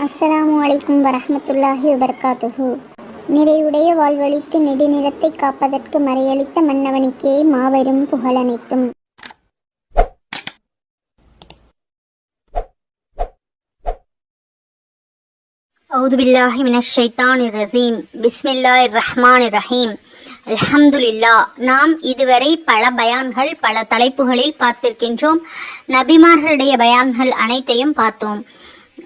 அஸ்ஸலாமு அலைக்கும் வரஹ்மத்துல்லாஹி வபரகாத்துஹு நிறைவுடைய வாழ்வழித்து நெடுநிறத்தை காப்பதற்கு மறையளித்த மன்னவனுக்கே மாபெரும் புகழனைத்தும் أعوذ بالله من الشيطان الرجيم بسم الله الرحمن الرحيم அல்ஹம்துலில்லா நாம் இதுவரை பல பயான்கள் பல தலைப்புகளில் பார்த்திருக்கின்றோம் நபிமார்களுடைய பயான்கள் அனைத்தையும் பார்த்தோம்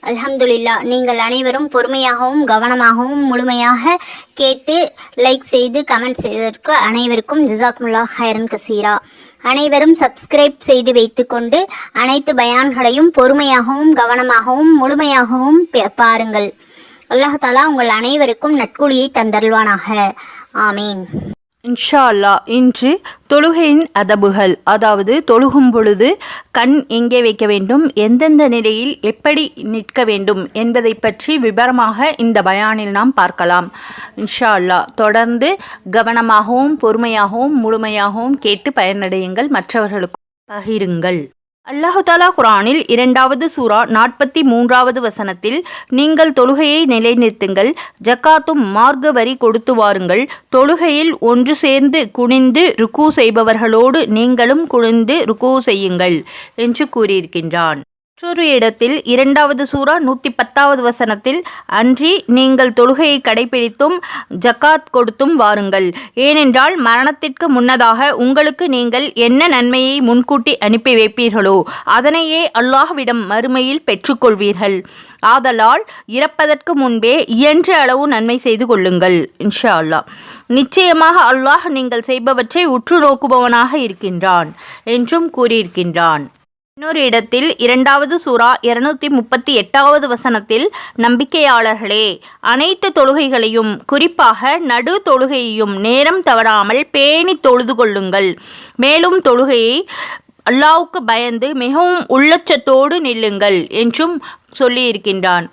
அல்ஹம்துலில்லா நீங்கள் அனைவரும் பொறுமையாகவும் கவனமாகவும் முழுமையாக கேட்டு லைக் செய்து கமெண்ட் செய்ததற்கு அனைவருக்கும் ஜிசாக்முல்லா ஹைரன் கசீரா. அனைவரும் சப்ஸ்கிரைப் செய்து வைத்துக்கொண்டு அனைத்து பயான்களையும் பொறுமையாகவும் கவனமாகவும் முழுமையாகவும் பே- பாருங்கள். அல்லாஹ் தாலா உங்கள் அனைவருக்கும் நட்குழியை தந்தருள்வானாக. ஆமீன். இன்ஷா இன்று தொழுகையின் அதபுகள். அதாவது தொழுகும் பொழுது கண் எங்கே வைக்க வேண்டும் எந்தெந்த நிலையில் எப்படி நிற்க வேண்டும் என்பதை பற்றி விபரமாக இந்த பயானில் நாம் பார்க்கலாம். இன்ஷா தொடர்ந்து கவனமாகவும் பொறுமையாகவும் முழுமையாகவும் கேட்டு பயனடையுங்கள். மற்றவர்களுக்கு பகிருங்கள். அல்லாஹுதாலா குரானில் இரண்டாவது சூரா நாற்பத்தி மூன்றாவது வசனத்தில் நீங்கள் தொழுகையை நிலைநிறுத்துங்கள் ஜக்காத்தும் மார்க்க வரி கொடுத்து வாருங்கள். தொழுகையில் ஒன்று சேர்ந்து குனிந்து ருக்கு செய்பவர்களோடு நீங்களும் குனிந்து ருக்கு செய்யுங்கள் என்று கூறியிருக்கின்றான். மற்றொரு இடத்தில் இரண்டாவது சூரா நூற்றி பத்தாவது வசனத்தில் அன்றி நீங்கள் தொழுகையை கடைபிடித்தும் ஜக்காத் கொடுத்தும் வாருங்கள். ஏனென்றால் மரணத்திற்கு முன்னதாக உங்களுக்கு நீங்கள் என்ன நன்மையை முன்கூட்டி அனுப்பி வைப்பீர்களோ அதனையே அல்லாஹ்விடம் மறுமையில் பெற்றுக்கொள்வீர்கள். ஆதலால் இறப்பதற்கு முன்பே இயன்ற அளவு நன்மை செய்து கொள்ளுங்கள் இன்ஷா அல்லாஹ் நிச்சயமாக அல்லாஹ் நீங்கள் செய்பவற்றை உற்று நோக்குபவனாக இருக்கின்றான் என்றும் கூறியிருக்கின்றான். இன்னொரு இடத்தில் இரண்டாவது சூரா இருநூத்தி முப்பத்தி எட்டாவது வசனத்தில் நம்பிக்கையாளர்களே அனைத்து தொழுகைகளையும் குறிப்பாக நடு தொழுகையையும் நேரம் தவறாமல் பேணி தொழுது கொள்ளுங்கள். மேலும் தொழுகையை அல்லாவுக்கு பயந்து மிகவும் உள்ளச்சத்தோடு நில்லுங்கள் என்றும் சொல்லியிருக்கின்றான்.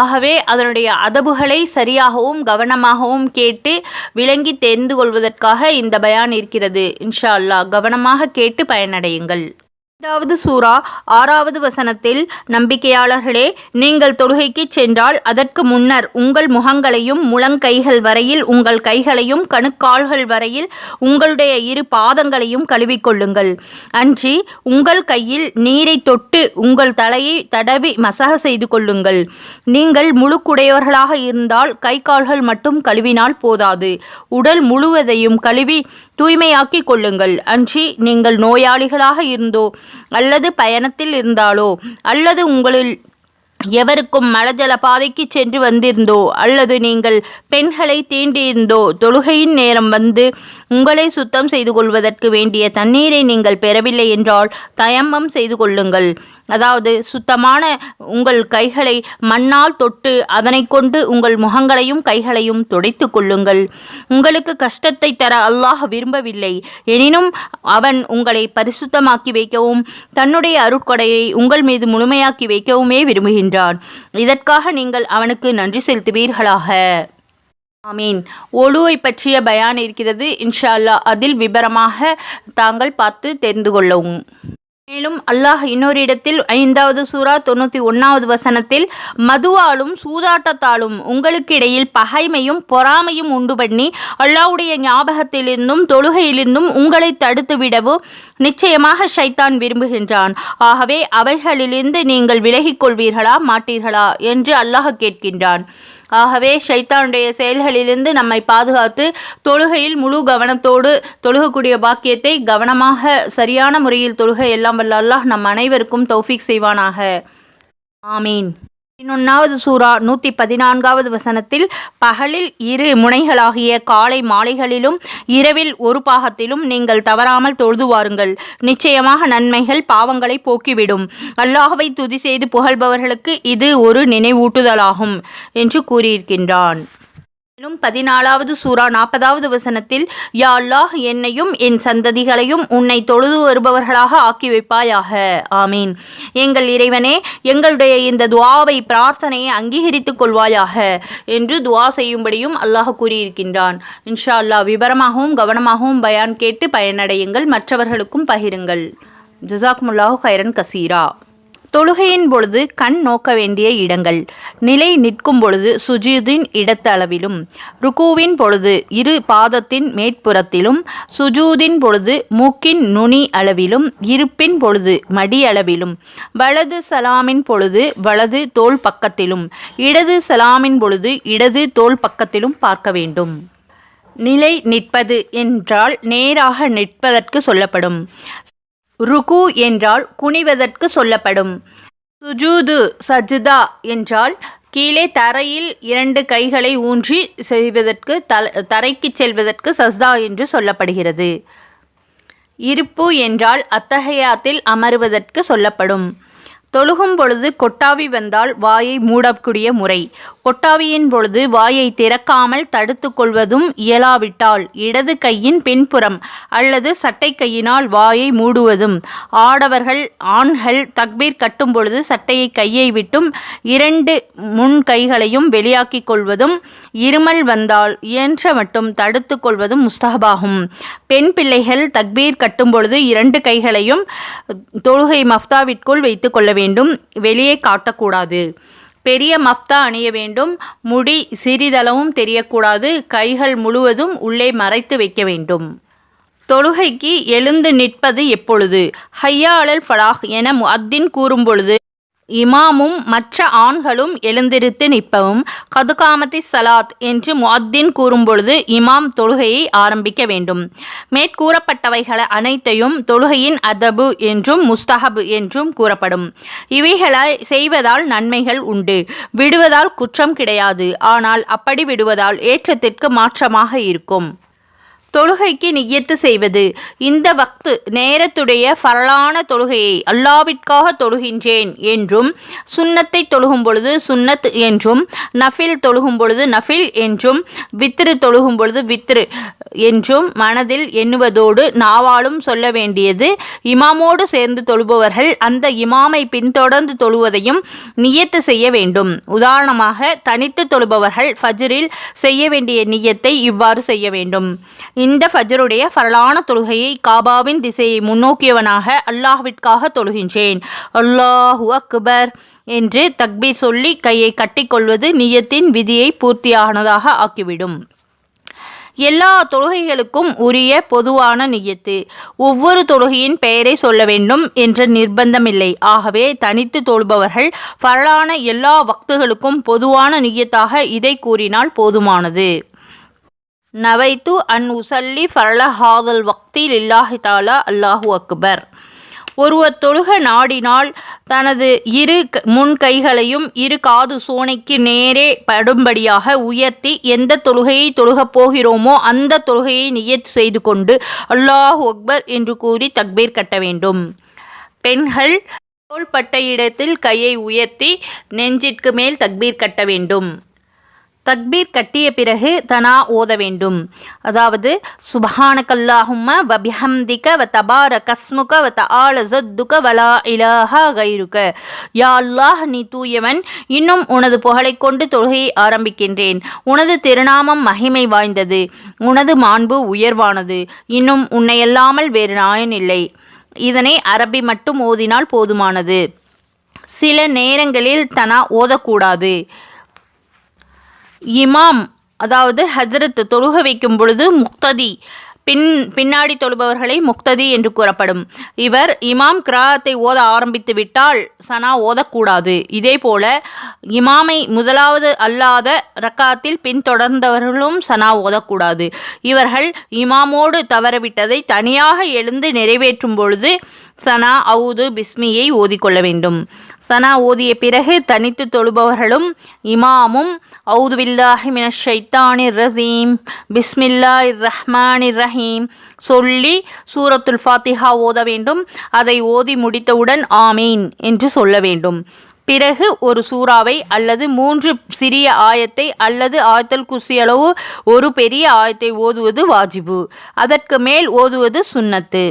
ஆகவே அதனுடைய அதபுகளை சரியாகவும் கவனமாகவும் கேட்டு விளங்கி தெரிந்து கொள்வதற்காக இந்த பயான் இருக்கிறது. இன்ஷா அல்லாஹ் கவனமாக கேட்டு பயனடையுங்கள். ஐந்தாவது சூரா ஆறாவது வசனத்தில் நம்பிக்கையாளர்களே நீங்கள் தொழுகைக்கு சென்றால் அதற்கு முன்னர் உங்கள் முகங்களையும் முழங்கைகள் வரையில் உங்கள் கைகளையும் கணுக்கால்கள் வரையில் உங்களுடைய இரு பாதங்களையும் கழுவிக்கொள்ளுங்கள். அன்றி உங்கள் கையில் நீரை தொட்டு உங்கள் தலையை தடவி மசக செய்து கொள்ளுங்கள். நீங்கள் முழுக்குடையவர்களாக இருந்தால் கை கால்கள் மட்டும் கழுவினால் போதாது. உடல் முழுவதையும் கழுவி தூய்மையாக்கிக் கொள்ளுங்கள். அன்றி நீங்கள் நோயாளிகளாக இருந்தோ அல்லது பயணத்தில் இருந்தாலோ அல்லது உங்களில் எவருக்கும் மலஜல பாதைக்கு சென்று வந்திருந்தோ அல்லது நீங்கள் பெண்களை தீண்டியிருந்தோ தொழுகையின் நேரம் வந்து உங்களை சுத்தம் செய்து கொள்வதற்கு வேண்டிய தண்ணீரை நீங்கள் பெறவில்லை என்றால் தயம்மம் செய்து கொள்ளுங்கள். அதாவது சுத்தமான உங்கள் கைகளை மண்ணால் தொட்டு அதனை கொண்டு உங்கள் முகங்களையும் கைகளையும் துடைத்து கொள்ளுங்கள். உங்களுக்கு கஷ்டத்தை தர அல்லாஹ் விரும்பவில்லை. எனினும் அவன் உங்களை பரிசுத்தமாக்கி வைக்கவும் தன்னுடைய அருட்கொடையை உங்கள் மீது முழுமையாக்கி வைக்கவுமே விரும்புகின்றான். இதற்காக நீங்கள் அவனுக்கு நன்றி செலுத்துவீர்களாக. ஆமீன். ஒழுவை பற்றிய பயான் இருக்கிறது. இன்ஷா அல்லாஹ் அதில் விபரமாக தாங்கள் பார்த்து தெரிந்து கொள்ளவும். மேலும் அல்லாஹ் இன்னொரு இடத்தில் ஐந்தாவது சூரா தொண்ணூற்றி ஒன்றாவது வசனத்தில் மதுவாலும் சூதாட்டத்தாலும் உங்களுக்கு இடையில் பகைமையும் பொறாமையும் உண்டு பண்ணி அல்லாவுடைய ஞாபகத்திலிருந்தும் தொழுகையிலிருந்தும் உங்களை தடுத்து விடவும் நிச்சயமாக ஷைத்தான் விரும்புகின்றான். ஆகவே அவைகளிலிருந்து நீங்கள் விலகிக் கொள்வீர்களா மாட்டீர்களா? என்று அல்லாஹ் கேட்கின்றான். ஆகவே ஷைத்தானுடைய செயல்களிலிருந்து நம்மை பாதுகாத்து தொழுகையில் முழு கவனத்தோடு தொழுகக்கூடிய பாக்கியத்தை கவனமாக சரியான முறையில் தொழுக எல்லாம் வல்ல அல்லாஹ் நம் அனைவருக்கும் தௌஃபிக் செய்வானாக. ஆமீன். பதினொன்றாவது சூரா நூற்றி பதினான்காவது வசனத்தில் பகலில் இரு முனைகளாகிய காலை மாலைகளிலும் இரவில் ஒரு பாகத்திலும் நீங்கள் தவறாமல் தொழுது வாருங்கள் நிச்சயமாக நன்மைகள் பாவங்களை போக்கிவிடும். அல்லாஹவை துதி செய்து புகழ்பவர்களுக்கு இது ஒரு நினைவூட்டுதலாகும் என்று கூறியிருக்கின்றான். மேலும் பதினாலாவது சூரா நாற்பதாவது வசனத்தில் யா அல்லாஹ் என்னையும் என் சந்ததிகளையும் உன்னை தொழுது வருபவர்களாக ஆக்கி வைப்பாயாக ஆமீன். எங்கள் இறைவனே எங்களுடைய இந்த துவாவை பிரார்த்தனையை அங்கீகரித்துக் கொள்வாயாக என்று துவா செய்யும்படியும் அல்லாஹ் கூறியிருக்கின்றான். இன்ஷா அல்லாஹ் விவரமாகவும் கவனமாகவும் பயான் கேட்டு பயனடையுங்கள் மற்றவர்களுக்கும் பகிருங்கள். ஜசாக்முல்லாஹு ஹைரன் கசீரா. தொழுகையின் பொழுது கண் நோக்க வேண்டிய இடங்கள். நிலை நிற்கும் பொழுது சுஜூதின் இடத்தளவிலும் ருக்குவின் பொழுது இரு பாதத்தின் மேற்புறத்திலும் சுஜூதின் பொழுது மூக்கின் நுனி அளவிலும் இருப்பின் பொழுது மடி அளவிலும் வலது சலாமின் பொழுது வலது தோல் பக்கத்திலும் இடது சலாமின் பொழுது இடது தோல் பக்கத்திலும் பார்க்க வேண்டும். நிலை நிற்பது என்றால் நேராக நிற்பதற்கு சொல்லப்படும். ருக்கு என்றால் குனிவதற்கு சொல்லப்படும். சுஜூது சஜிதா என்றால் கீழே தரையில் இரண்டு கைகளை ஊன்றி செய்வதற்கு தல தரைக்கு செல்வதற்கு சஸ்தா என்று சொல்லப்படுகிறது. இருப்பு என்றால் அத்தகையாத்தில் அமருவதற்கு சொல்லப்படும். தொழுகும் பொழுது கொட்டாவி வந்தால் வாயை மூடக்கூடிய முறை. கொட்டாவியின் பொழுது வாயை திறக்காமல் தடுத்து கொள்வதும் இயலாவிட்டால் இடது கையின் பின்புறம் அல்லது சட்டை கையினால் வாயை மூடுவதும். ஆடவர்கள் ஆண்கள் தக்பீர் கட்டும் பொழுது சட்டையை கையை விட்டும் இரண்டு முன் கைகளையும் வெளியாக்கிக் கொள்வதும் இருமல் வந்தால் இயன்ற மட்டும் தடுத்து கொள்வதும் முஸ்தகபாகும் பெண் பிள்ளைகள் தக்பீர் கட்டும் பொழுது இரண்டு கைகளையும் தொழுகை மஃப்தாவிற்குள் வைத்து கொள்ள வேண்டும். வெளியே காட்டக்கூடாது. பெரிய மஃப்தா அணிய வேண்டும். முடி சிறிதளவும் தெரியக்கூடாது. கைகள் முழுவதும் உள்ளே மறைத்து வைக்க வேண்டும். தொழுகைக்கு எழுந்து நிற்பது எப்பொழுது? ஹையா அலல் ஃபலாஹ் என முஅத்தின் கூறும்பொழுது இமாமும் மற்ற ஆண்களும் எழுந்திருத்து நிற்பவும் கதுகாமத்தி சலாத் என்று முஅத்தின் கூறும்பொழுது இமாம் தொழுகையை ஆரம்பிக்க வேண்டும். மேற்கூறப்பட்டவைகள் அனைத்தையும் தொழுகையின் அதபு என்றும் முஸ்தஹபு என்றும் கூறப்படும். இவைகளை செய்வதால் நன்மைகள் உண்டு. விடுவதால் குற்றம் கிடையாது. ஆனால் அப்படி விடுவதால் ஏற்றத்திற்கு மாற்றமாக இருக்கும். தொழுகைக்கு நியத்து செய்வது. இந்த வக்து நேரத்துடைய ஃபரலான தொழுகையை அல்லாவிற்காக தொழுகின்றேன் என்றும் சுன்னத்தை தொழுகும் பொழுது சுன்னத் என்றும் நஃபில் தொழுகும் பொழுது நஃபில் என்றும் வித்ரு தொழுகும் பொழுது வித்ரு என்றும் மனதில் எண்ணுவதோடு நாவாலும் சொல்ல வேண்டியது. இமாமோடு சேர்ந்து தொழுபவர்கள் அந்த இமாமை பின்தொடர்ந்து தொழுவதையும் நியத்து செய்ய வேண்டும். உதாரணமாக தனித்து தொழுபவர்கள் ஃபஜ்ரில் செய்ய வேண்டிய நியத்தை இவ்வாறு செய்ய வேண்டும். இந்த ஃபஜ்ருடைய ஃபரலான தொழுகையை காபாவின் திசையை முன்னோக்கியவனாக அல்லாஹ்விற்காக தொழுகின்றேன். அல்லாஹு அக்பர் என்று தக்பீர் சொல்லி கையை கட்டிக்கொள்வது நியத்தின் விதியை பூர்த்தியானதாக ஆக்கிவிடும். எல்லா தொழுகைகளுக்கும் உரிய பொதுவான நியத்து. ஒவ்வொரு தொழுகையின் பெயரை சொல்ல வேண்டும் என்ற நிர்பந்தமில்லை. ஆகவே தனித்து தொழுபவர்கள் பரலான எல்லா வக்துகளுக்கும் பொதுவான நியத்தாக இதை கூறினால் போதுமானது. நவைத்து அன் உசல்லி ஃபரல ஹாதல் வக்தி லில்லாஹி தாலா அல்லாஹு அக்பர். ஒருவர் தொழுக நாடினால் தனது இரு க- முன் கைகளையும் இரு காது சோனைக்கு நேரே படும்படியாக உயர்த்தி எந்த தொழுகையை தொழுகப் போகிறோமோ அந்த தொழுகையை நியத் செய்து கொண்டு அல்லாஹ் அக்பர் என்று கூறி தக்பீர் கட்ட வேண்டும். பெண்கள் தோள்பட்ட இடத்தில் கையை உயர்த்தி நெஞ்சிற்கு மேல் தக்பீர் கட்ட வேண்டும். தக்பீர் கட்டிய பிறகு தனா ஓத வேண்டும். அதாவது சுபஹானக்கல்லாஹும்ம வபிஹம்திக வ தபார கஸ்முக வ தஆல ஜத்துக வலா இலாஹா கைருக. யா அல்லாஹ் நீ தூயவன் இன்னும் உனது புகழை கொண்டு தொழுகையை ஆரம்பிக்கின்றேன். உனது திருநாமம் மகிமை வாய்ந்தது. உனது மாண்பு உயர்வானது. இன்னும் உன்னையல்லாமல் வேறு நாயன் இல்லை. இதனை அரபி மட்டும் ஓதினால் போதுமானது. சில நேரங்களில் தனா ஓதக்கூடாது. இமாம் அதாவது ஹஜ்ரத் தொழுக வைக்கும் பொழுது முக்ததி பின் பின்னாடி தொழுபவர்களை முக்ததி என்று கூறப்படும். இவர் இமாம் கிராத்தை ஓத ஆரம்பித்து விட்டால் சனா ஓதக்கூடாது. இதே போல இமாமை முதலாவது அல்லாத ரக்காத்தில் பின்தொடர்ந்தவர்களும் சனா ஓதக்கூடாது. இவர்கள் இமாமோடு தவறவிட்டதை தனியாக எழுந்து நிறைவேற்றும் பொழுது சனா அவுது பிஸ்மியை ஓதிக்கொள்ள வேண்டும். சனா ஓதிய பிறகு தனித்து தொழுபவர்களும் இமாமும் அவுது பில்லாஹி மினஷ் ஷைத்தானிர் ரசீம் பிஸ்மில்லா ரஹ்மானிர் ரஹீம் சொல்லி சூரத்துல் ஃபாத்திஹா ஓத வேண்டும். அதை ஓதி முடித்தவுடன் ஆமீன் என்று சொல்ல வேண்டும். பிறகு ஒரு சூறாவை அல்லது மூன்று சிறிய ஆயத்தை அல்லது ஆயத்தல் குசி அளவு ஒரு பெரிய ஆயத்தை ஓதுவது வாஜிபு. அதற்கு மேல் ஓதுவது சுன்னத்து.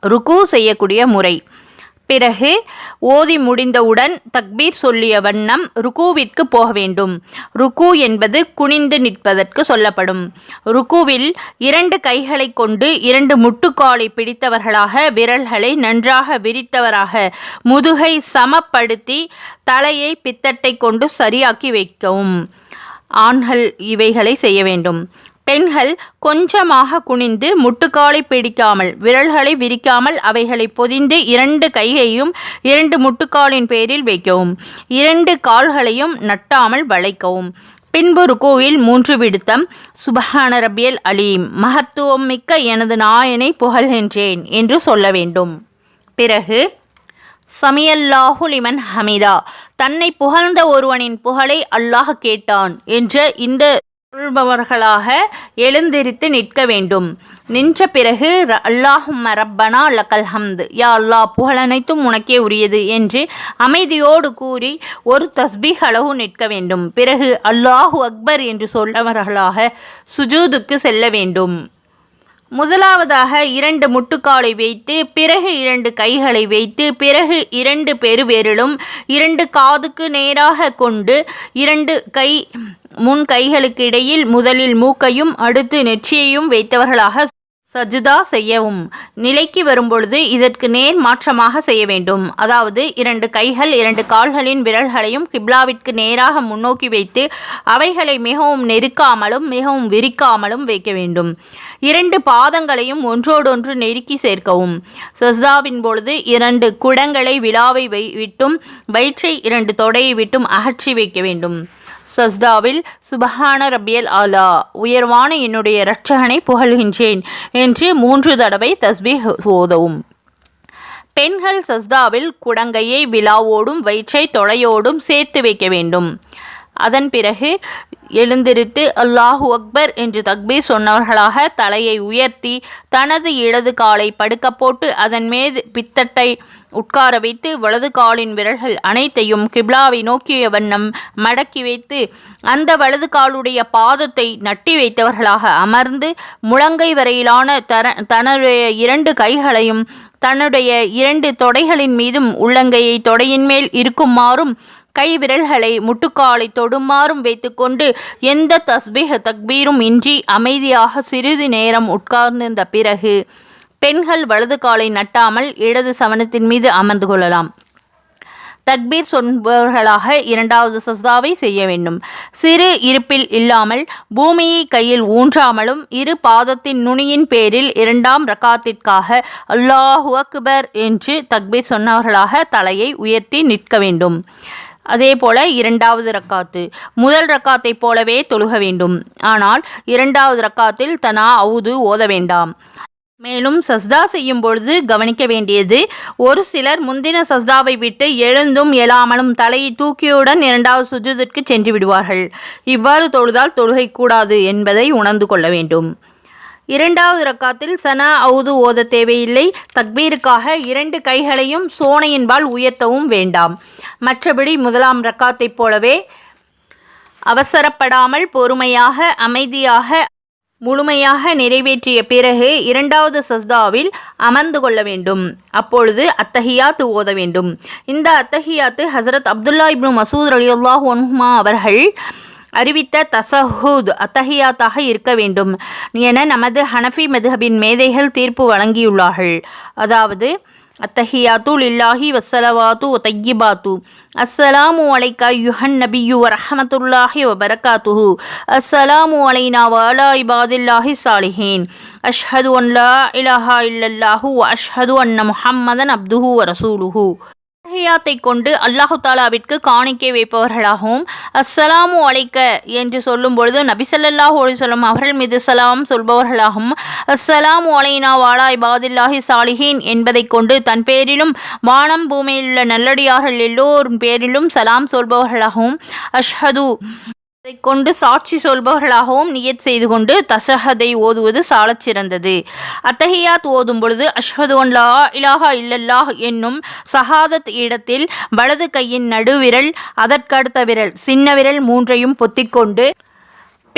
ருக்கு செய்யக்கூடிய முறை. பிறகு ஓதி முடிந்தவுடன் தக்பீர் சொல்லிய வண்ணம் ருக்குவிற்கு போக வேண்டும். ருக்கு என்பது குனிந்து நிற்பதற்கு சொல்லப்படும். ருக்குவில் இரண்டு கைகளை கொண்டு இரண்டு முட்டுக்காலை பிடித்தவர்களாக விரல்களை நன்றாக விரித்தவராக முதுகை சமப்படுத்தி தலையை பித்தட்டை கொண்டு சரியாக்கி வைக்கவும். ஆண்கள் இவைகளை செய்ய வேண்டும். பெண்கள் கொஞ்சமாக குனிந்து முட்டுக்காலை பிடிக்காமல் விரல்களை விரிக்காமல் அவைகளை பொதிந்து இரண்டு கையையும் இரண்டு முட்டுக்காலின் பேரில் வைக்கவும் இரண்டு கால்களையும் நட்டாமல் வளைக்கவும். பின்பு ருக்குவில் மூன்று விடுத்தம் சுபஹான ரபியல் அலீம் மகத்துவம் மிக்க எனது நாயனை புகழ்கின்றேன் என்று சொல்ல வேண்டும். பிறகு சமியல்லாஹு லிமன் ஹமிதா தன்னை புகழ்ந்த ஒருவனின் புகழை அல்லாஹ் கேட்டான் என்ற இந்த சொல்பவர்களாக எழுந்திருத்து நிற்க வேண்டும். நின்ற பிறகு ர- அல்லாஹும்ம ரப்பனா லக்கல் ஹம்து. யா அல்லாஹ் புகழனைத்தும் உனக்கே உரியது என்று அமைதியோடு கூறி ஒரு தஸ்பீஹ் அளவு நிற்க வேண்டும். பிறகு அல்லாஹு அக்பர் என்று சொல்லவர்களாக சுஜூதுக்கு செல்ல வேண்டும். முதலாவதாக இரண்டு முட்டுக்காலை வைத்து பிறகு இரண்டு கைகளை வைத்து பிறகு இரண்டு பெருவேரிலும் இரண்டு காதுக்கு நேராக கொண்டு இரண்டு கை முன் கைகளுக்கு இடையில் முதலில் மூக்கையும் அடுத்து நெற்றியையும் வைத்தவர்களாக சஜிதா செய்யவும். நிலைக்கு வரும்பொழுது இதற்கு நேர் மாற்றமாக செய்ய வேண்டும். அதாவது இரண்டு கைகள் இரண்டு கால்களின் விரல்களையும் கிப்லாவிற்கு நேராக முன்னோக்கி வைத்து அவைகளை மிகவும் நெருக்காமலும் மிகவும் விரிக்காமலும் வைக்க வேண்டும். இரண்டு பாதங்களையும் ஒன்றோடொன்று நெருக்கி சேர்க்கவும். சஜிதாவின் பொழுது இரண்டு குடங்களை விழாவை வை விட்டும் வயிற்றை இரண்டு தொடையை விட்டும் அகற்றி வைக்க வேண்டும். சஸ்தாவில் சுபஹான ரபியல் ஆலா உயர்வான என்னுடைய இரட்சகனை புகழ்கின்றேன் என்று மூன்று தடவை தஸ்பி ஓதவும். பெண்கள் சஸ்தாவில் குடங்கையை விழாவோடும் வயிற்றை தொடையோடும் சேர்த்து வைக்க வேண்டும். அதன் பிறகு எழுந்திருத்து அல்லாஹு அக்பர் என்று தக்பீர் சொன்னவர்களாக தலையை உயர்த்தி தனது இடது காலை படுக்க போட்டு அதன் மீது பித்தட்டை உட்கார வைத்து வலது காலின் விரல்கள் அனைத்தையும் கிப்லாவை நோக்கிய வண்ணம் மடக்கி வைத்து அந்த வலது காலுடைய பாதத்தை நட்டி வைத்தவர்களாக அமர்ந்து முழங்கை வரையிலான தர தன்னுடைய இரண்டு கைகளையும் தன்னுடைய இரண்டு தொடைகளின் மீதும் உள்ளங்கையை தொடையின் மேல் இருக்குமாறும் கை விரல்களை முட்டுக்காலை தொடுமாறும் வைத்துக்கொண்டு எந்த தஸ்பீஹ் தக்பீரும் இன்றி அமைதியாக சிறிது நேரம் உட்கார்ந்திருந்த பிறகு பெண்கள் வலது காலை நட்டாமல் இடது சவனத்தின் மீது அமர்ந்து கொள்ளலாம். தக்பீர் சொல்பவர்களாக இரண்டாவது சஸ்தாவை செய்ய வேண்டும். சிறு இருப்பில் இல்லாமல் பூமியை கையில் ஊன்றாமலும் இரு பாதத்தின் நுனியின் பேரில் இரண்டாம் ரக்காத்திற்காக அல்லாஹு அக்பர் என்று தக்பீர் சொன்னவர்களாக தலையை உயர்த்தி நிற்க வேண்டும். அதே போல இரண்டாவது ரக்காத்து. முதல் ரக்காத்தைப் போலவே தொழுக வேண்டும். ஆனால் இரண்டாவது ரக்காத்தில் தனா அவுது ஓத வேண்டாம். மேலும் சஸ்தா செய்யும் பொழுது கவனிக்க வேண்டியது ஒரு சிலர் முந்தின சஸ்தாவை விட்டு எழுந்தும் எழாமலும் தலையை தூக்கியுடன் இரண்டாவது சுஜூதிற்கு சென்று விடுவார்கள். இவ்வாறு தொழுதால் தொழுகை கூடாது என்பதை உணர்ந்து கொள்ள வேண்டும். இரண்டாவது ரக்காத்தில் சனா அவுது ஓத தேவையில்லை. தக்பீருக்காக இரண்டு கைகளையும் சோனையின்பால் உயர்த்தவும் வேண்டாம். மற்றபடி முதலாம் ரக்காத்தைப் போலவே அவசரப்படாமல் பொறுமையாக அமைதியாக முழுமையாக நிறைவேற்றிய பிறகு இரண்டாவது சஸ்தாவில் அமர்ந்து கொள்ள வேண்டும். அப்பொழுது அத்தஹியாத்து ஓத வேண்டும். இந்த அத்தஹியாத்து ஹசரத் அப்துல்லா இப்னு மசூத் அலியுல்லாஹ் ஒன்ஹுமா அவர்கள் அறிவித்த தசஹூத் அத்தஹியாத்தாக இருக்க வேண்டும் என நமது ஹனஃபி மதுஹபின் மேதைகள் தீர்ப்பு வழங்கியுள்ளார்கள். அதாவது அத்தஹியாத்து லில்லாஹி வசலவாத்து தையிபாத்து அஸ்ஸலாமு அலைக்கா யுஹன் நபியு வரஹமத்துல்லாஹி வபரகாத்துஹு. அஸ்ஸலாமு அலைனா வாலா இபாதில்லாஹி சாலிஹீன். அஷ்ஹது அன் லா இல்லல்லாஹு அஷ்ஹது அன்ன முஹம்மதன் அப்துஹு வரசூலுஹு ரசூலுஹு கொண்டு அல்லாஹு தாலாவிற்கு காணிக்கை வைப்பவர்களாகவும் அஸ்ஸலாமு அலைக்க என்று சொல்லும் பொழுது நபிசல்லாஹு அலிசல்லம் அவர்கள் மீது சலாம் சொல்பவர்களாகவும் அஸ்ஸலாமு அலைனா வாலா இபாதில்லாஹி சாலிஹீன் என்பதைக் கொண்டு தன் பேரிலும் வானம் பூமியிலுள்ள நல்லடியார்கள் எல்லோரும் பேரிலும் சலாம் சொல்பவர்களாகவும் அஷ்ஹது அதை கொண்டு சாட்சி சொல்பவர்களாகவும் நியத் செய்து கொண்டு தசஹதை ஓதுவது சாலச் சிறந்தது. அத்தஹியாத் ஓதும் பொழுது அஷ்ஹது லா இலாஹா இல்லல்லாஹ் என்னும் சஹாதத் இடத்தில் வலது கையின் நடுவிரல் அதற்கடுத்த விரல் சின்ன விரல் மூன்றையும் பொத்திக்கொண்டு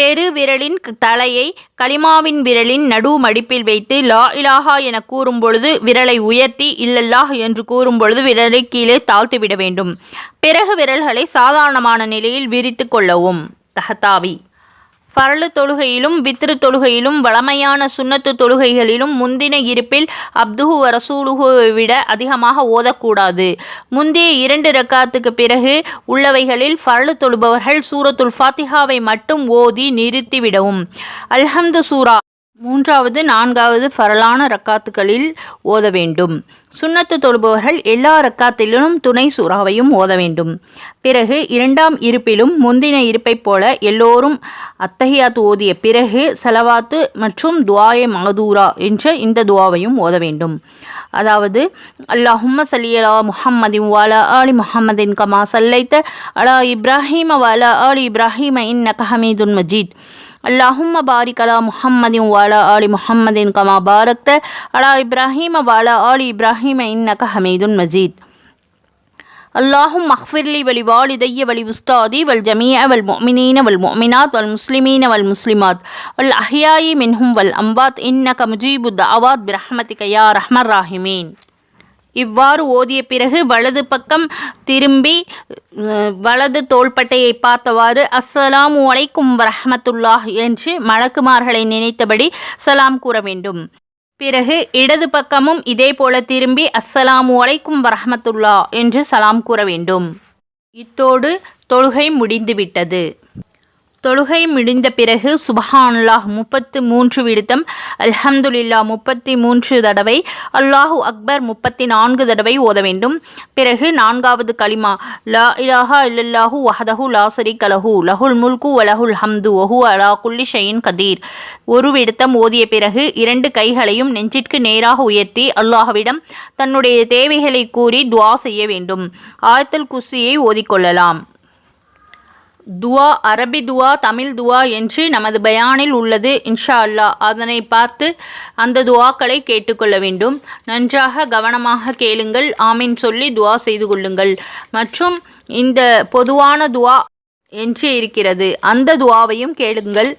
பெரு விரலின் தலையை கலிமாவின் விரலின் நடு மடிப்பில் வைத்து லா இலாஹா என கூறும்பொழுது விரலை உயர்த்தி இல்லல்லாஹ் என்று கூறும்பொழுது விரலை கீழே தாழ்த்திவிட வேண்டும். பிறகு விரல்களை சாதாரணமான நிலையில் விரித்து கொள்ளவும். தஹத்தாவி. ஃபரலு தொழுகையிலும் வித்ரு தொழுகையிலும் வளமையான சுண்ணத்து தொழுகைகளிலும் முந்தின இருப்பில் அப்துஹு ரசூலுகுவை விட அதிகமாக ஓதக்கூடாது. முந்தைய இரண்டு ரக்காத்துக்கு பிறகு உள்ளவைகளில் ஃபரலு தொழுபவர்கள் சூரத்துல் ஃபாத்திஹாவை மட்டும் ஓதி நிறுத்திவிடவும். அல்ஹம்து சூரா. மூன்றாவது நான்காவது ஃபரலான ரக்காத்துகளில் ஓத வேண்டும். சுண்ணத்து தொழுபவர்கள் எல்லா ரக்காத்திலும் துணை சூறாவையும் ஓத வேண்டும். பிறகு இரண்டாம் இருப்பிலும் முந்தின இருப்பைப் போல எல்லோரும் அத்தகையாத்து ஓதிய பிறகு செலவாத்து மற்றும் துவாய மகதூரா என்ற இந்த துவாவையும் ஓத வேண்டும். அதாவது அல்லாஹும்ம சல்லியலா முஹம்மதின் வாலா ஆலி முஹம்மதின் கமா சல்லைத்த அலா இப்ராஹிம வாலா ஆலி இப்ராஹிம இன் ஹமீதுன் மஜீத். اللهم بارك على محمد وعلى آل محمد كما باركت على إبراهيم وعلى آل إبراهيم إنك حميد مجيد. اللهم اغفر لي ولوالدي ولأستاذي والجميع والمؤمنين والمؤمنات والمسلمين والمسلمات والأحياء منهم والأموات إنك مجيب الدعوات برحمتك يا أرحم الراحمين. இவ்வாறு ஓதிய பிறகு வலது பக்கம் திரும்பி வலது தோள்பட்டையை பார்த்தவாறு அஸ்ஸலாம் அலைக்கும் ரஹமத்துல்லாஹ் என்று மலக்குமார்களை நினைத்தபடி சலாம் கூற வேண்டும். பிறகு இடது பக்கமும் இதே போல திரும்பி அஸ்ஸலாம் அலைக்கும் வரஹமத்துல்லா என்று சலாம் கூற வேண்டும். இத்தோடு தொழுகை முடிந்துவிட்டது. தொழுகை முடிந்த பிறகு சுபஹானுல்லாஹ் முப்பத்து மூன்று விடுத்தம் அல்ஹம்துலில்லா முப்பத்தி மூன்று தடவை அல்லாஹு அக்பர் முப்பத்தி நான்கு தடவை ஓத வேண்டும். பிறகு நான்காவது கலிமா லா இலாஹா இல்லல்லாஹு வஹதஹு லாசரி கலஹு லஹுல் முல்கு வலஹுல் ஹம்து ஒஹு அலா குல்லி ஷயின் கதீர். ஒரு விடுத்தம் ஓதிய பிறகு இரண்டு கைகளையும் நெஞ்சிற்கு நேராக உயர்த்தி அல்லாஹ்விடம் தன்னுடைய தேவைகளை கூறி துவா செய்ய வேண்டும். ஆயத்தல் குசியை ஓதிக்கொள்ளலாம் துவா அரபி துவா தமிழ் துவா என்று நமது பயானில் உள்ளது இன்ஷா அல்லாஹ் அதனை பார்த்து அந்த துவாக்களை கேட்டுக்கொள்ள வேண்டும். நன்றாக கவனமாக கேளுங்கள். ஆமீன் சொல்லி துவா செய்து கொள்ளுங்கள். மற்றும் இந்த பொதுவான துவா என்று இருக்கிறது. அந்த துவாவையும் கேளுங்கள்.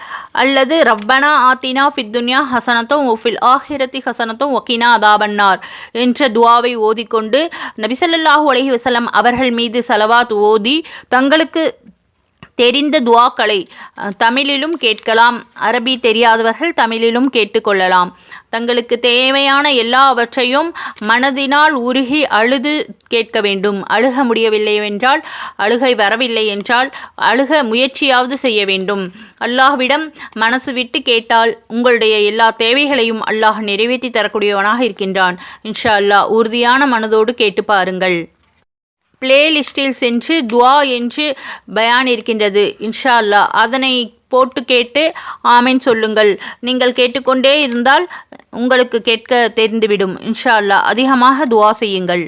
அல்லது ரப்பனா ஆத்தினா ஃபித்துன்யா ஹசனத்தும் ஒஃபில் ஆஹிரத்தி ஹசனத்தும் ஒக்கினா அதாபன்னார் என்ற துவாவை ஓதிக்கொண்டு நபிசல்லாஹூ அலஹி வசலம் அவர்கள் மீது சலவாத் ஓதி தங்களுக்கு தெரிந்த துவாக்களை தமிழிலும் கேட்கலாம். அரபி தெரியாதவர்கள் தமிழிலும் கேட்டுக்கொள்ளலாம். தங்களுக்கு தேவையான எல்லாவற்றையும் மனதினால் உருகி அழுது கேட்க வேண்டும். அழுக முடியவில்லை என்றால் அழுகை வரவில்லை என்றால் அழுக முயற்சியாவது செய்ய வேண்டும். அல்லாஹ்விடம் மனசு விட்டு கேட்டால் உங்களுடைய எல்லா தேவைகளையும் அல்லாஹ் நிறைவேற்றி தரக்கூடியவனாக இருக்கின்றான். இன்ஷா அல்லாஹ் உறுதியான மனதோடு கேட்டு பாருங்கள். பிளேலிஸ்டில் சென்று துவா என்று பயான் இருக்கின்றது இன்ஷா அல்லாஹ் அதனை போட்டு கேட்டு ஆமீன் சொல்லுங்கள். நீங்கள் கேட்டுக்கொண்டே இருந்தால் உங்களுக்கு கேட்க தெரிந்துவிடும் இன்ஷா அல்லாஹ் அதிகமாக துவா செய்யுங்கள்.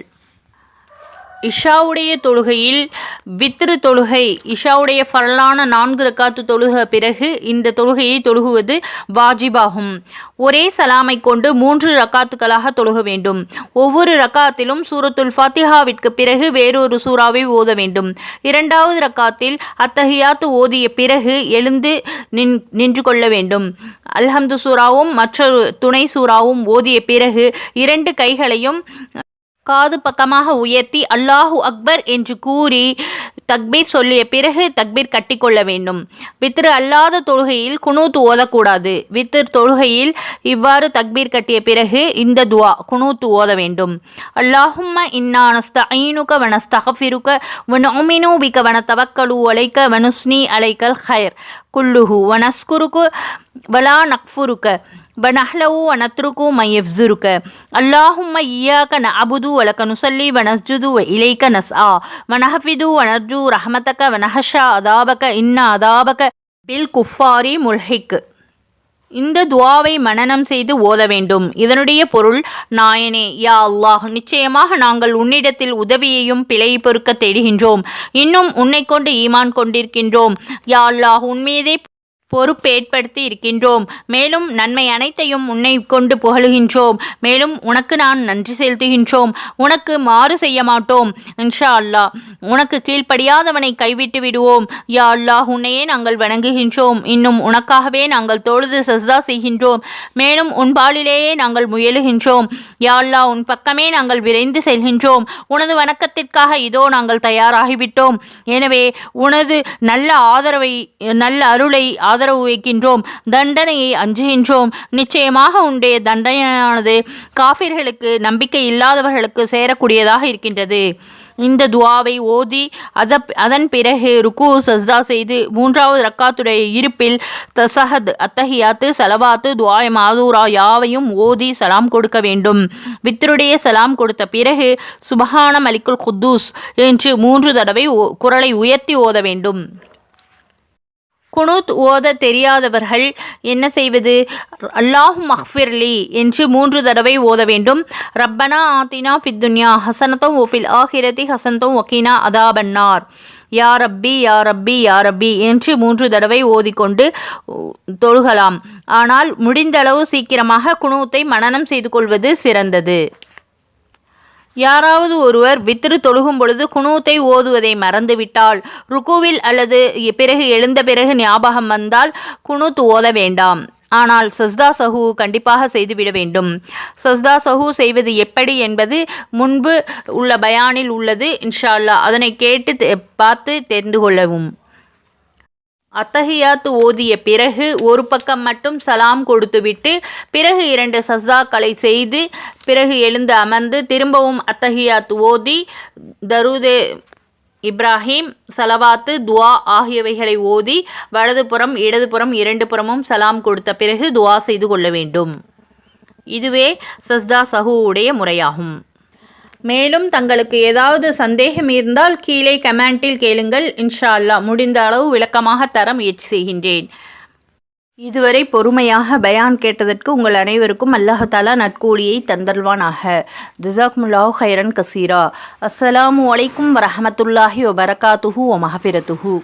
இஷாவுடைய தொழுகையில் வித்ரு தொழுகை இஷாவுடைய ஃபரலான நான்கு ரக்காத்து தொழுக பிறகு இந்த தொழுகையை தொழுகுவது வாஜிபாகும். ஒரே சலாமை கொண்டு மூன்று ரக்காத்துக்களாக தொழுக வேண்டும். ஒவ்வொரு ரக்காத்திலும் சூரத்துல் ஃபாத்திஹாவிற்கு பிறகு வேறொரு சூறாவை ஓத வேண்டும். இரண்டாவது ரக்காத்தில் அத்தகையாத்து ஓதிய பிறகு எழுந்து நின் நின்று கொள்ள வேண்டும். அல்ஹம்து சூறாவும் மற்றொரு துணை சூறாவும் ஓதிய பிறகு இரண்டு கைகளையும் காது பக்கமாக உயர்த்தி அல்லாஹு அக்பர் என்று கூறி தக்பீர் சொல்லிய பிறகு தக்பீர் கட்டிக்கொள்ள வேண்டும். வித்திரு அல்லாத தொழுகையில் குனூத்து ஓதக்கூடாது. வித்திர் தொழுகையில் இவ்வாறு தக்பீர் கட்டிய பிறகு இந்த துவா குனூத்து ஓத வேண்டும். அல்லாஹும்ம இன்னானஸ்த ஐனுக வனஸ்தகஃபிருக வனுமினு பிக தவக்கலு அலைக்க வனுஸ்னி அலைக்கல் ஹயர் குல்லுஹு வனஸ்குருக்கு வலா நக்ஃபுருக்க பனஹ்லவு வனத்ருக்கு மையஃப்சுருக்க அல்லாஹும் ஈயாக்க ந அபுது வலக்க நுசல்லி வனஸ்ஜுது வ இலைக்க நஸ் ஆ வனஹஃபிது வனர்ஜு ரஹமதக்க வனஹஷா அதாபக இன்ன அதாபக பில் குஃபாரி முல்ஹிக். இந்த துவாவை மனனம் செய்து ஓத வேண்டும். இதனுடைய பொருள் நாயனே யா அல்லாஹ் நிச்சயமாக நாங்கள் உன்னிடத்தில் உதவியையும் பிழை பொறுக்க தேடுகின்றோம். இன்னும் உன்னை கொண்டு ஈமான் கொண்டிருக்கின்றோம். யா அல்லாஹ் உன்மீதே பொறுப்பேற்படுத்தி இருக்கின்றோம் மேலும் நன்மை அனைத்தையும் உன்னை கொண்டு புகழுகின்றோம். மேலும் உனக்கு நான் நன்றி செலுத்துகின்றோம். உனக்கு மாறு செய்ய மாட்டோம். இன்ஷா அல்லாஹ் உனக்கு கீழ்ப்படியாதவனை கைவிட்டு விடுவோம். யா அல்லாஹ் உன்னையே நாங்கள் வணங்குகின்றோம். இன்னும் உனக்காகவே நாங்கள் தொழுது சஸ்தா செய்கின்றோம். மேலும் உன் பாலிலேயே நாங்கள் முயலுகின்றோம். யா அல்லாஹ் உன் பக்கமே நாங்கள் விரைந்து செல்கின்றோம். உனது வணக்கத்திற்காக இதோ நாங்கள் தயாராகிவிட்டோம். எனவே உனது நல்ல ஆதரவை நல்ல அருளை ஆதரவு வைக்கின்றோம் தண்டனையை அஞ்சுகின்றோம். நிச்சயமாக உண்டைய தண்டனையானது காஃபிர்களுக்கு நம்பிக்கை இல்லாதவர்களுக்கு சேரக்கூடியதாக இருக்கின்றது. இந்த துவாவை ஓதி அத அதன் பிறகு ருக்கு சஸ்தா செய்து மூன்றாவது ரக்காத்துடைய இருப்பில் தசஹத் அத்தஹியாத்து சலவாத்து துவாய் மாதூரா யாவையும் ஓதி சலாம் கொடுக்க வேண்டும். வித்தருடைய சலாம் கொடுத்த பிறகு சுபஹான மலிக்குல் குத்தூஸ் என்று மூன்று தடவை குரலை உயர்த்தி ஓத வேண்டும். குனூத் ஓத தெரியாதவர்கள் என்ன செய்வது? அல்லாஹ் மஹ்ஃபிர்லி என்று மூன்று தடவை ஓத வேண்டும். ரப்பனா ஆத்தினா ஃபித்துன்யா ஹசனத்தும் ஒஃபில் ஆஹிரதி ஹசனத்தும் ஒக்கீனா அதாபன்னார் யா ரப்பி யா ரப்பி யா ரப்பி என்று மூன்று தடவை ஓதிக்கொண்டு தொழுகலாம். ஆனால் முடிந்தளவு சீக்கிரமாக குனூத்தை மனனம் செய்து கொள்வது சிறந்தது. யாராவது ஒருவர் வித்திரு தொழுகும் பொழுது குனூத்தை ஓதுவதை மறந்துவிட்டால் ருக்குவில் அல்லது பிறகு எழுந்த பிறகு ஞாபகம் வந்தால் குனூத் ஓத வேண்டாம். ஆனால் சஸ்தா சஹு கண்டிப்பாக செய்துவிட வேண்டும். சஸ்தா சஹு செய்வது எப்படி என்பது முன்பு உள்ள பயானில் உள்ளது. இன்ஷா அல்லாஹ் அதனை கேட்டு தெ- பார்த்து தெரிந்து கொள்ளவும். அத்தகையாத்து ஓதிய பிறகு ஒரு பக்கம் மட்டும் சலாம் கொடுத்துவிட்டு பிறகு இரண்டு சஸ்தாக்களை செய்து பிறகு எழுந்து அமர்ந்து திரும்பவும் அத்தகையாத்து ஓதி தருதே இப்ராஹிம் சலவாத்து துவா ஆகியவைகளை ஓதி வலதுபுறம் இடதுபுறம் இரண்டு புறமும் சலாம் கொடுத்த பிறகு துவா செய்து கொள்ள வேண்டும். இதுவே சஸ்தா சஹூவுடைய முறையாகும். மேலும் தங்களுக்கு ஏதாவது சந்தேகம் இருந்தால் கீழே கமெண்டில் கேளுங்கள். இன்ஷா அல்லாஹ் முடிந்த அளவு விளக்கமாக தர முயற்சி செய்கின்றேன். இதுவரை பொறுமையாக பயான் கேட்டதற்கு உங்கள் அனைவருக்கும் அல்லாஹாலா நட்கூலியை தந்தல்வானாக ஜிசாக்முல்லாஹ் ஹைரன் கசீரா. அஸ்ஸலாமு அலைக்கும் வரஹமத்துல்லாஹி வபரகாத்துஹு ஒ மஹபிரத்துஹு